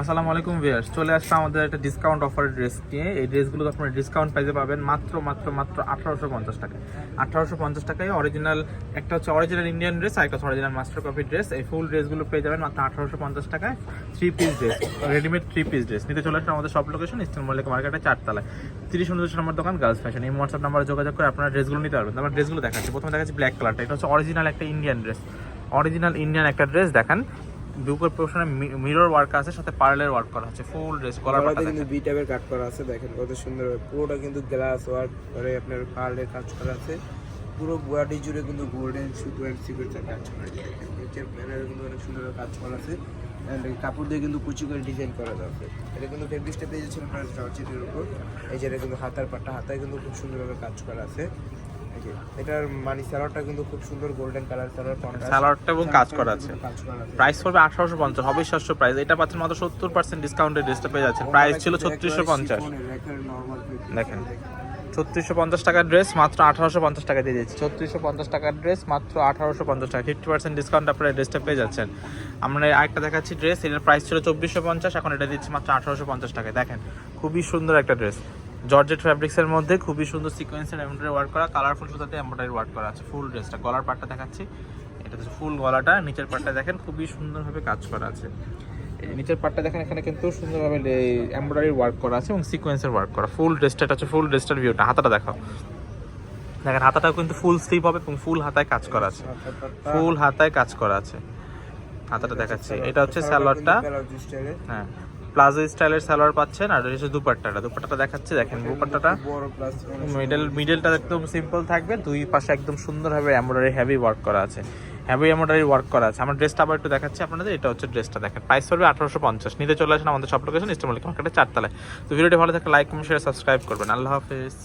আসসালামু আলাইকুম ভিয়ার্স চলে আসলাম আমাদের একটা ডিসকাউন্ট অফার ড্রেস নিয়ে। এই ড্রেসগুলো আপনারা ডিসকাউন্ট প্রাইসে পাবেন মাত্র মাত্র মাত্র আঠারোশো পঞ্চাশ টাকা আঠারোশো পঞ্চাশ টাকায় অরিজিনাল একটা হচ্ছে অরিজিনাল ইন্ডিয়ান ড্রেস আর একটা অরিজিনাল মাস্টার কপি ড্রেস এই ফুল ড্রেসগুলো পেয়ে যাবেন মাত্র আঠারোশো পঞ্চাশ টাকায় three piece dress readymade three piece dress নিতে চলে আসলে আমাদের সব লোকেশন ইস্টার্ন মল্লিক মার্কেটে চারতলায়। তিরিশ, উনত্রিশ নম্বর দোকান গার্লস ফ্যাশন এই হোয়াটসঅ্যাপ নাম্বারে যোগাযোগ করে আপনারা ড্রেসগুলো নিতে পারবেন। আমার ড্রেসগুলো দেখাচ্ছি। প্রথমে দেখাচ্ছি ব্ল্যাক কালারটা এটা হচ্ছে অরিজিনাল একটা ইন্ডিয়ান ড্রেস অরিজিনাল ইন্ডিয়ান একটা ড্রেস দেখেন। বুকের পোর্শনে মিরর ওয়ার্ক আছে সাথে পার্লের ওয়ার্ক করা আছে ফুল ড্রেস গলার পাটা কিন্তু দেখেন। বি টাইপের কাট করা আছে দেখেন কত সুন্দর পুরোটা কিন্তু গ্লাস ওয়ার্ক করে আপনার পার্লের কাজ করা আছে। পুরো বডি জুড়ে কিন্তু গোল্ডেন সুতো অ্যান্ড সিকুয়েন্সের কাজ করা আছে। নিচের প্যানেলে কিন্তু অনেক সুন্দর কাজ করা আছে। অ্যান্ড এই কাপড় দিয়ে কিন্তু কুচি করে ডিজাইন করা আছে। এটা কিন্তু ফেব্রিক্সটা পেয়ে যাচ্ছেন আপনার জর্জেটের উপর। এই যে এটা কিন্তু হাতার পাটটা হাতায় কিন্তু খুব সুন্দরভাবে কাজ করা আছে। এটার মানি সালোয়ারটা কিন্তু খুব সুন্দর গোল্ডেন কালার কন্ট্রাস্ট সালোয়ারটা এবং কাজ করা আছে। প্রাইস পড়বে আঠারোশো পঞ্চাশ হবে অবিশ্বাস্য প্রাইস এটা পাচ্ছেন মাত্র সত্তর পার্সেন্ট ডিসকাউন্টের ড্রেসটা পেয়ে যাচ্ছেন। প্রাইস ছিল ছত্রিশশো পঞ্চাশ। দেখেন। ছত্রিশশো পঞ্চাশ টাকার ড্রেস মাত্র আঠারোশো পঞ্চাশ টাকা দিয়ে দিচ্ছি ছত্রিশশো পঞ্চাশ টাকার ড্রেস মাত্র আঠারোশো পঞ্চাশ টাকা। ফিফটি পার্সেন্ট ডিসকাউন্ট আপনারা ড্রেসটা পেয়ে যাচ্ছেন। আমরা আরেকটা দেখাচ্ছি ড্রেস এটার প্রাইস ছিল চব্বিশশো পঞ্চাশ এখন এটা দিচ্ছি মাত্র আঠারোশো পঞ্চাশ টাকায়। দেখেন খুবই সুন্দর একটা ড্রেস জর্জেট ফ্যাব্রিক্সের মধ্যে খুবই সুন্দর সিকোয়েন্সের এমব্রয়ডারি ওয়ার্ক করা কালারফুল সুতাতে এমব্রয়ডারি ওয়ার্ক করা আছে। ফুল ড্রেসটা গলার পার্টটা দেখাচ্ছি। এটা হচ্ছে ফুল গলাটা নিচের পাটটা দেখেন খুবই সুন্দরভাবে কাজ করা আছে। এই নিচের পাটটা দেখেন এখানে কিন্তু সুন্দরভাবে এমব্রয়ডারি ওয়ার্ক করা আছে এবং সিকোয়েন্সের ওয়ার্ক করা। ফুল ড্রেসটা এটা হচ্ছে ফুল ড্রেসটার ভিউটা হাতাটা দেখাও। দেখেন হাতাটাও কিন্তু ফুল স্লিপ হবে এবং ফুল হাতায় কাজ করা আছে। ফুল হাতায় কাজ করা আছে। হাতাটা দেখাচ্ছি। এটা হচ্ছে সালোয়ারটা হ্যাঁ। প্লাজো স্টাইলের সালোয়ার পাচ্ছেন আর হচ্ছে দুপাট্টাটা। দুপাট্টাটা দেখাচ্ছি দেখেন দুপাট্টাটা। মিডল মিডলটা একদম সিম্পল থাকবে দুই পাশে একদম সুন্দরভাবে এমব্রয়ডারি হেভি ওয়ার্ক করা আছে। হেভি এমব্রয়ডারি ওয়ার্ক করা আছে। আমার ড্রেসটা আবার একটু দেখাচ্ছি আপনাদের এটা হচ্ছে ড্রেসটা দেখেন। প্রাইস পড়বে আঠারোশো পঞ্চাশ। নিতে চলে আসেন আমাদের সব লোকেশন ইস্টমালিক মার্কেটে চারতলায়। তো ভিডিওটি ভালো থাকে লাইক কমেন্ট শেয়ার সাবস্ক্রাইব করবেন। আল্লাহ হাফিজ।